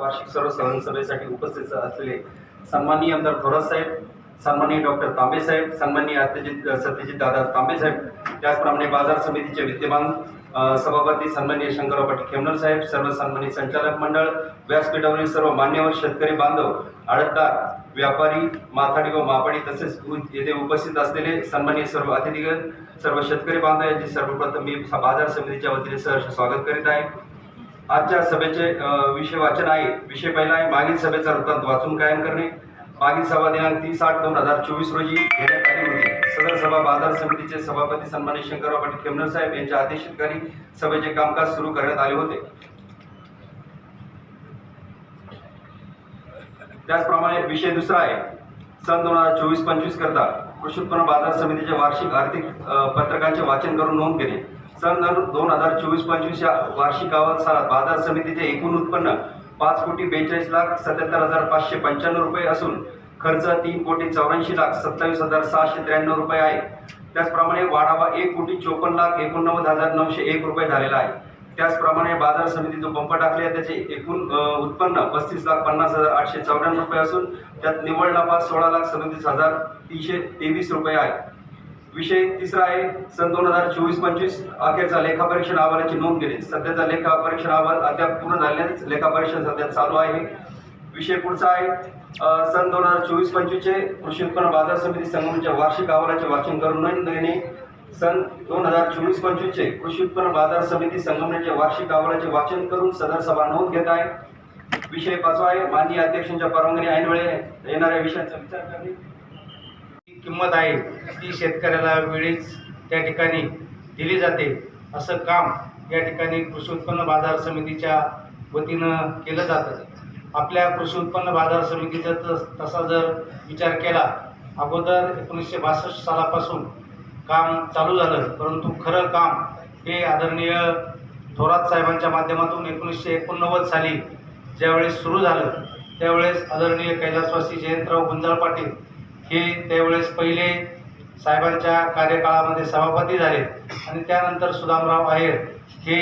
वार्षिक सर्व सहन सभेसाठी उपस्थित असलेले सन्माननीय आमदार थोरात साहेब सन्माननीय डॉक्टर तांबे साहेब सन्माननीय सत्यजित सत्यजित दादा तांबे साहेब त्याचप्रमाणे बाजार समितीचे विद्यमान सभापती सन्माननीय शंकरराव पाटील खेमनर साहेब सर्व सन्मानित संचालक मंडळ व्यासपीठावरील सर्व मान्यवर शेतकरी बांधव आडतदार व्यापारी माथाडी व मापाडी तसेच येथे उपस्थित असलेले सन्माननीय सर्व अतिथीगण सर्व शेतकरी बांधव यांचे सर्वप्रथम मी बाजार समितीच्या वतीने सहर्ष स्वागत करीत आहे. आजच्या सभेचे विषय वाचन आहे. विषय पहिला आहे मागील सभेचा वृत्तांत वाचून कायम करणे. मागील सभा दिनांक तीस आठ दोन हजार चोवीस रोजी घेण्यात आली होती. सदर सभा बाजार समितीचे सभापती सन्मानित शंकरराव पाटील खेमनर साहेब यांच्या आदेशितकारी सभेचे कामकाज सुरू करण्यात आले होते. त्याचप्रमाणे विषय दुसरा आहे. सन दोन हजार चोवीस पंचवीस करता कृषी उत्पन्न बाजार समितीचे वार्षिक आर्थिक पत्रकांचे वाचन करून नोंद घेणे. सन दोन हजार चोवीस पंचवीस या वार्षिक अहवाल सालात बाजार समितीचे एकूण उत्पन्न पाच कोटी बेचाळीस लाख सत्याहत्तर हजार पाचशे पंच्याण्णव रुपये असून खर्च तीन कोटी चौऱ्याऐंशी लाख सत्तावीस हजार सहाशे त्र्याण्णव रुपये आहे. त्याचप्रमाणे वाढावा एक कोटी चोपन्न लाख एकोणनव्वद हजार नऊशे एक रुपये झालेला आहे. त्याचप्रमाणे बाजार समिती जो पंप टाकले आहे त्याचे एकूण उत्पन्न पस्तीस लाख पन्नास हजार आठशे चौऱ्याण्णव रुपये असून त्यात निव्वळ नफा सोळा लाख सदतीस हजार तीनशे तेवीस रुपये आहे. विषय तिसरा आहे सन दोन हजार चोवीस पंचवीस. अखेरचा लेखापरीक्षण अहवालाची नोंद घेणे सध्याचा लेखापरीक्षण अहवाल अद्याप पूर्ण झाल्यानेच लेखापरीक्षण सध्या चालू आहे. विषय पुढचा आहे सन दोन हजार चोवीस पंचवीसचे कृषी उत्पन्न बाजार समिती संगमच्या वार्षिक अहवालाचे वाचन करून देणे सन दोन हजार चोवीस पंचवीसचे कृषी उत्पन्न बाजार समिती संगमनेरच्या वार्षिक अहवालाचे वाचन करून सदर सभा नोंद घेत आहे. विषय पाचवा आहे माननीय अध्यक्षांच्या परवानगीने ऐन वेळे येणाऱ्या विषयाचा विचार करणे. किंमत आहे ती शेतकऱ्याला वेळीच त्या ठिकाणी दिली जाते. असं काम या ठिकाणी कृषी उत्पन्न बाजार समितीच्या वतीनं केलं जातं. आपल्या कृषी उत्पन्न बाजार समितीचा तस तसा जर विचार केला अगोदर एकोणीसशे बासष्ट सालापासून काम चालू झालं परंतु खरं काम हे आदरणीय थोरात साहेबांच्या माध्यमातून एकोणीसशे एकोणनव्वद साली ज्यावेळेस सुरू झालं त्यावेळेस आदरणीय कैलासवासी जयंतराव गुंजाळ पाटील हे त्यावेळेस पहिले साहेबांच्या कार्यकाळामध्ये सभापती झाले आणि त्यानंतर सुदामराव आहेर हे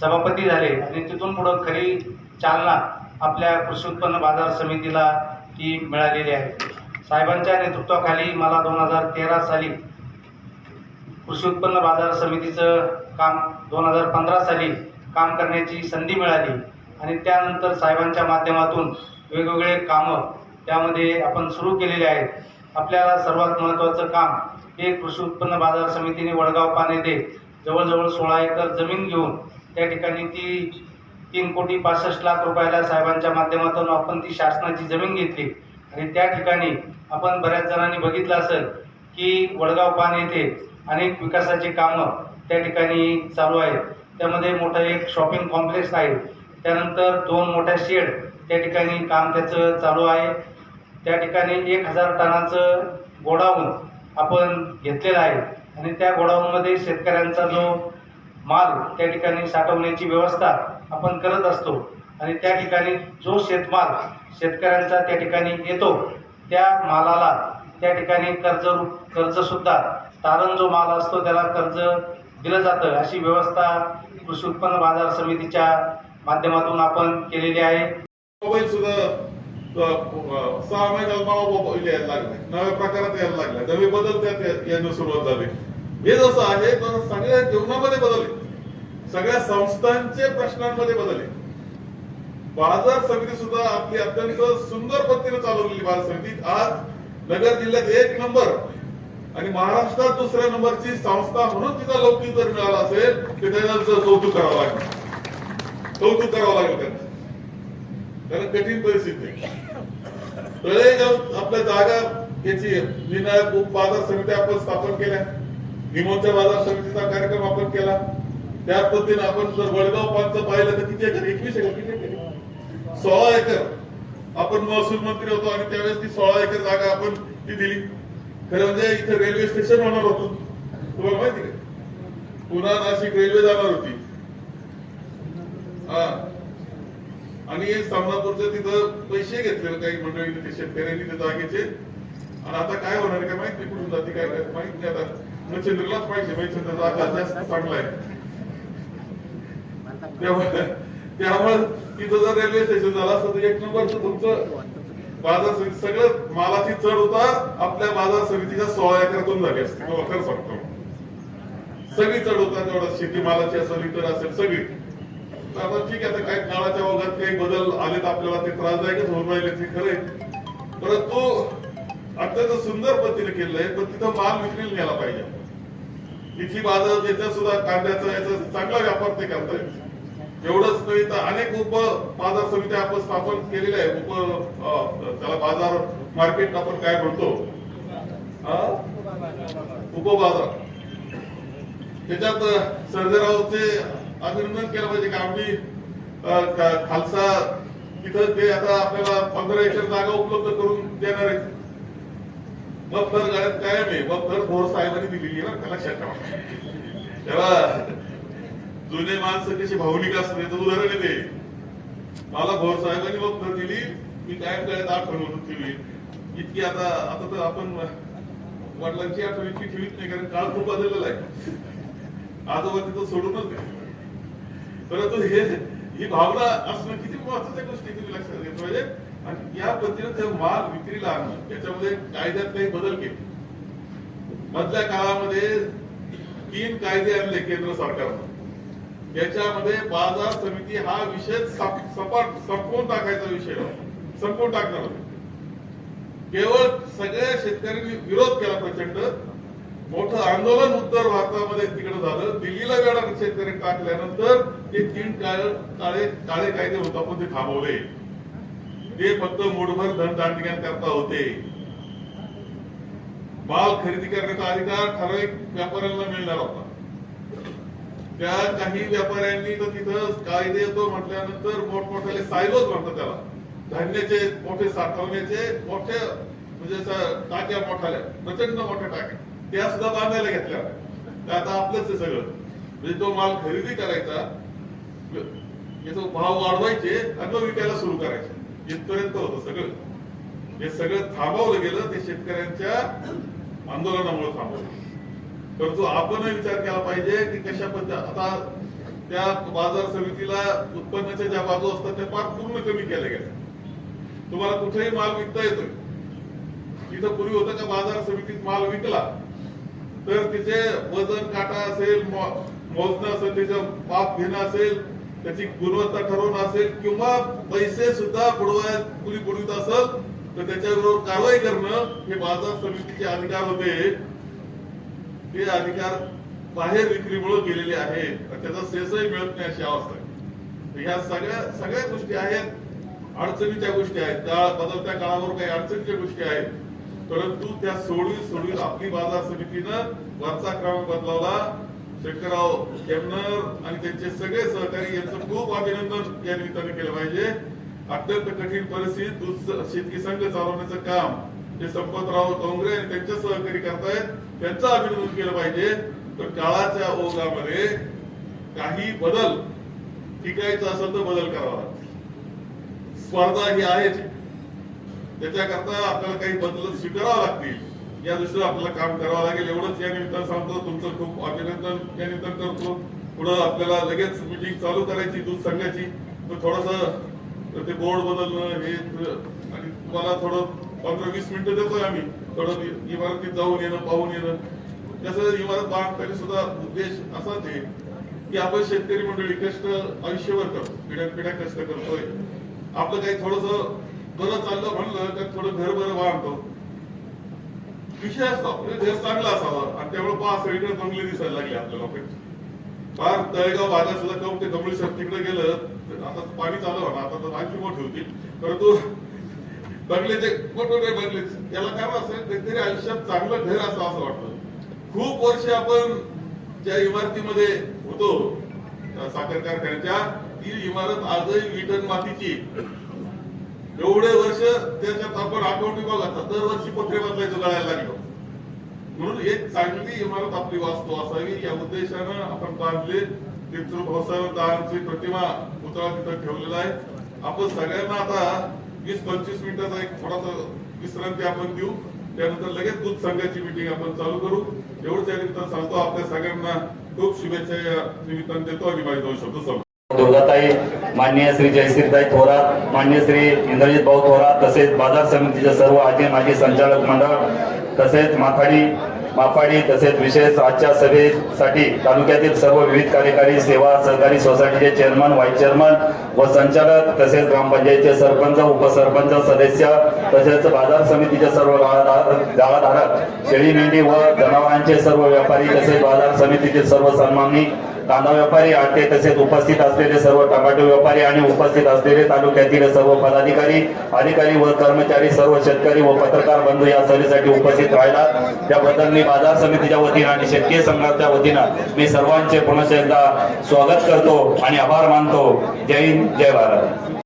सभापती झाले आणि तिथून पुढं खरी चालना आपल्या कृषी उत्पन्न बाजार समितीला ती मिळालेली आहे. साहेबांच्या नेतृत्वाखाली मला दोन हजार तेरा साली कृषी उत्पन्न बाजार समितीचं काम दोन हजार पंधरा साली काम करण्याची संधी मिळाली आणि त्यानंतर साहेबांच्या माध्यमातून वेगवेगळे कामं त्यामध्ये आपण सुरू केलेले आहेत आपल्याला सर्वात महत्त्वाचं काम हे कृषी उत्पन्न बाजार समितीने वडगाव पान येथे जवळजवळ सोळा एकर जमीन घेऊन त्या ठिकाणी ती तीन कोटी पासष्ट लाख रुपयाला साहेबांच्या माध्यमातून आपण ती शासनाची जमीन घेतली. आणि त्या ठिकाणी आपण बऱ्याच जणांनी बघितलं असेल की वडगाव पान येथे अनेक विकासाची कामं त्या ठिकाणी चालू आहेत. त्यामध्ये मोठं एक शॉपिंग कॉम्प्लेक्स आहे. त्यानंतर दोन मोठ्या शेड त्या ठिकाणी काम त्याचं चालू आहे. त्या ठिकाणी एक हजार टनाचं गोडाऊन आपण घेतलेलं आहे. आणि त्या गोडाऊनमध्ये शेतकऱ्यांचा जो माल त्या ठिकाणी साठवण्याची व्यवस्था आपण करत असतो. आणि त्या ठिकाणी जो शेतमाल शेतकऱ्यांचा त्या ठिकाणी येतो त्या मालाला त्या ठिकाणी कर्ज कर्जसुद्धा तारण जो माल असतो त्याला कर्ज दिलं जातं. अशी व्यवस्था कृषी उत्पन्न बाजार समितीच्या माध्यमातून आपण केलेली आहे. मोबाईल सुद्धा सहा महिन्याला मला यायला लागले. नव्या प्रकारात यायला लागला. नवे बदल त्यात या- सुरुवात झाली. हे जसं आहे तसं सगळ्या जीवनामध्ये बदलले सगळ्या संस्थांचे प्रश्नांमध्ये बदलले बाजार समिती सुद्धा आपली अत्यंत सुंदर पद्धतीने चालवलेली बाजार समिती. आज नगर जिल्ह्यात एक नंबर आणि महाराष्ट्रात दुसऱ्या नंबरची संस्था म्हणून तिचा लौकिक जर मिळाला असेल तर त्याचं कौतुक करावं लागेल. कौतुक करावं लागेल त्यांना. कारण कठीण परिस्थिती आहे. आपल्या जागा याची विनायक उप बाजार समिती आपण स्थापन केल्या. निमोच्या बाजार समितीचा कार्यक्रम आपण केला. त्याच पद्धतीने आपण जर वडगाव पाच पाहिलं तर किती एकर? एकवीस एकर किती एकर? सोळा एकर. आपण महसूल मंत्री होतो आणि त्यावेळेस ती सोळा एकर जागा आपण ती दिली. खरं म्हणजे इथे रेल्वे स्टेशन होणार होतं. तुम्हाला माहिती का? पुन्हा नाशिक रेल्वे जाणार होती. हा. आणि सामनापूरचं तिथं पैसे घेतले काही मंडळीने ते शेतकऱ्यांनी त्या जागेचे. आणि आता काय होणार काय माहीत नाही कुठून जाते काय माहीत नाही आता. मच्छिंद्रलाच पाहिजे मच्छिंद्र जागा जास्त चांगला आहे. तेव्हा त्यामुळे तिथं जर रेल्वे स्टेशन झालं असतं तर एक नंबरचं तुमचं बाजार समिती सगळं मालाची चढ उतार आपल्या बाजार समितीच्या सोळा एकरातून झाली असते. खरं सांगतो. सगळी चढ उतार तेवढा शेती मालाची असेल इतर असेल सगळी. आता ठीक आहे काही काळाच्या ओघात काही बदल आलेत आपल्याला ते त्रासदायकच होऊन राहिले ते खरे परंतु अत्यंत सुंदर पद्धतीने केलंय पण तिथं माल विक्रीला नेला पाहिजे. इथली बाजार याच्यात सुद्धा कांद्याचा याचा चांगला व्यापार ते करतायत. एवढंच नाही तर अनेक उप बाजार समित्या आपण स्थापन केलेल्या आहे उप त्याला बाजार मार्केट आपण काय म्हणतो? उपबाजार. त्याच्यात सर्जेरावचे अभिनंदन केलं पाहिजे की? आम्ही खालसा तिथं ते आता आपल्याला पंधरा एकर जागा उपलब्ध करून देणार आहेत. मग गाड्यात गळ्यात कायम आहे. मग तर भोर साहेबांनी दिलेली आहे ना लक्षात ठेवा तेव्हा जुने माणसं कशी भावनिक असते याचं उदाहरण येते ते. मला भोर साहेबांनी मग दिली मी कायम गळ्यात आठवण म्हणून ठेवली. इतकी आता आता तर आपण वडिलांची आठवण इतकी ठेवीत नाही कारण काळ खूप बदललेला आहे. आजोबा तिथं सोडूनच नाही परंतु हे ही भावना असणं किती महत्त्वाच्या गोष्टी तुम्ही लक्षात घेतलं पाहिजे. आणि या पद्धतीने ते माल विक्रीला आणणं त्याच्यामध्ये कायद्यात काही बदल केले. मधल्या काळामध्ये तीन कायदे आणले केंद्र सरकारनं. याच्यामध्ये बाजार समिती हा विषय सपाट संपवून टाकायचा विषय संपवून टाकणार केवळ सगळ्या शेतकऱ्यांनी विरोध केला प्रचंड. मोठं आंदोलन उत्तर भारतामध्ये तिकडे झालं. दिल्लीला वेळा शेतकरी टाकल्यानंतर ते तीन काळे काळे कायदे होता पण ते थांबवले. ते फक्त मूठभर धनदांडग्यां करता होते. माल खरेदी करण्याचा अधिकार ठराविक व्यापाऱ्यांना मिळणार होता. त्या काही व्यापाऱ्यांनी तर तिथं कायदे येतो म्हटल्यानंतर मोठमोठ्याले सायलोच म्हणतात त्याला. धान्याचे मोठे साठवण्याचे मोठे म्हणजे टाक्या मोठ्याल्या प्रचंड मोठ्या टाक्या. त्या सुद्धा बांधायला घेतल्या. ते आता आपलंच आहे सगळं. म्हणजे तो माल खरेदी करायचा याचा भाव वाढवायचे आणि मग विकायला सुरू करायचे. इथपर्यंत होतं सगळं. हे सगळं थांबवलं गेलं ते शेतकऱ्यांच्या आंदोलनामुळे थांबवलं. परंतु आपण विचार केला पाहिजे की कशा पद्धती आता त्या बाजार समितीला उत्पन्नाच्या ज्या बाजू असतात त्या फार पूर्ण कमी केल्या गेल्या. तुम्हाला कुठेही माल विकता येतोय. तिथं पूर्वी होतं का बाजार समितीत माल विकला तर तिचे वजन काटा असेल मो- मोजणं असेल त्याचं माप घेणं असेल त्याची गुणवत्ता ठरवणं असेल किंवा पैसे सुद्धा बुडवाय कुणी बुडवीत असेल तर त्याच्याबरोबर कारवाई करणं हे बाजार समितीचे अधिकार होते. ते अधिकार बाहेर विक्रीमुळे गेलेले आहेत. त्याचा सेसही मिळत नाही अशी अवस्था आहे. ह्या सगळ्या सगळ्या गोष्टी आहेत. अडचणीच्या गोष्टी आहेत. त्या बदलत्या काळावर काही अडचणीच्या गोष्टी आहेत. परंतु त्या सोडवी सोडवी आपली बाजार समितीनं वरचा क्रम बदलावला. शंकरराव केमनर आणि त्यांचे सगळे सहकारी यांचं खूप अभिनंदन या निमित्ताने केलं पाहिजे. अत्यंत कठीण परिस्थितीत दूध शेतकी संघ चालवण्याचं काम जे संपतराव डोंगरे आणि त्यांचे सहकारी करतायत त्यांचं अभिनंदन केलं पाहिजे. तर काळाच्या ओघामध्ये काही बदल टिकायचा असेल तर बदल करावा. स्पर्धा ही आहेच. त्याच्याकरता आपल्याला काही बदल स्वीकारावं लागतील. या दृष्टीने आपल्याला काम करावं लागेल. एवढंच या निमित्तानं सांगतो. तुमचं खूप अभिनंदन या निमित्तानं करतो. पुढं आपल्याला लगेच मिटिंग चालू करायची दूध सांगायची तर थोडस ते बोर्ड बदलणं हे आणि तुम्हाला थोडं पंधरा वीस मिनिटं देतोय आम्ही. थोडं इमारतीत जाऊन येणं पाहून येणं. कसं इमारत बांधताना सुद्धा उद्देश असाच आहे की आपण शेतकरी मंडळी कष्ट आयुष्यभर करतो. पिढ्या पिढ्या कष्ट करतोय. आपलं काही थोडस बरं चाललं म्हणलं तर थोडं घर बरं वाढतो. विषय असतो आपलं घर चांगलं असावं. आणि त्यामुळे पाच सगळीकडे बंगले दिसायला लागले आपल्या लोकांची फार तळेगाव भागात सुद्धा कम ते कमळी सर तिकडे गेलं आता पाणी चालू होणार आता तर आणखी मोठी होती. परंतु बंगले ते मोठमोठे बंगले त्याला काय असेल काहीतरी आयुष्यात चांगलं घर असं असं वाटतं. खूप वर्ष आपण ज्या इमारतीमध्ये होतो साखर कारखान्याच्या ती इमारत आजही विटन मातीची एवढे वर्ष त्याच्यात आपण अकाउंट विभागाचा दरवर्षी पत्रे बदलायचं गळायला लागलो. म्हणून एक चांगली इमारत आपली वास्तू असावी या उद्देशानं आपण बांधले. तिथून भाऊसाहेब दारांची प्रतिमा पुतळा तिथं ठेवलेला आहे. आपण सगळ्यांना आता वीस पंचवीस मिनिटाचा एक थोडासा विश्रांती आपण देऊ. त्यानंतर लगेच दूध संघाची मिटिंग आपण चालू करू. एवढंच या निमित्तानं सांगतो. आपल्या सगळ्यांना खूप शुभेच्छा या निमित्तानं देतो आणि माझे दोन शब्द दुर्गाताई माननीय श्री जयश्रीताई थोरात मान्य श्री इंद्रजित भाऊ थोरात तसेच बाजार समितीचे सर्व आजी माजी संचालक मंडळ तसेच माथाडी माफाडी तसेच विशेष आजच्या सभेसाठी तालुक्यातील सर्व विविध कार्यकारी सेवा सहकारी सोसायटीचे चेअरमन व्हाईस चेअरमन व संचालक तसेच ग्रामपंचायतचे सरपंच उपसरपंच सदस्य तसेच बाजार समितीचे सर्व गाळाधारक शेळी मेंढी व जनावरांचे सर्व व्यापारी तसेच बाजार समितीचे सर्व सन्मानी कांदा व्यापारी आटे तसेच उपस्थित असलेले सर्व टमाटे व्यापारी आणि उपस्थित असलेले तालुक्यातील सर्व पदाधिकारी अधिकारी व कर्मचारी सर्व शेतकरी व पत्रकार बंधू या सभेसाठी उपस्थित राहिला त्याबद्दल मी बाजार समितीच्या वतीनं आणि शेतकरी संघाच्या वतीनं मी सर्वांचे पुनश्च एकदा स्वागत करतो आणि आभार मानतो. जय हिंद जय भारत.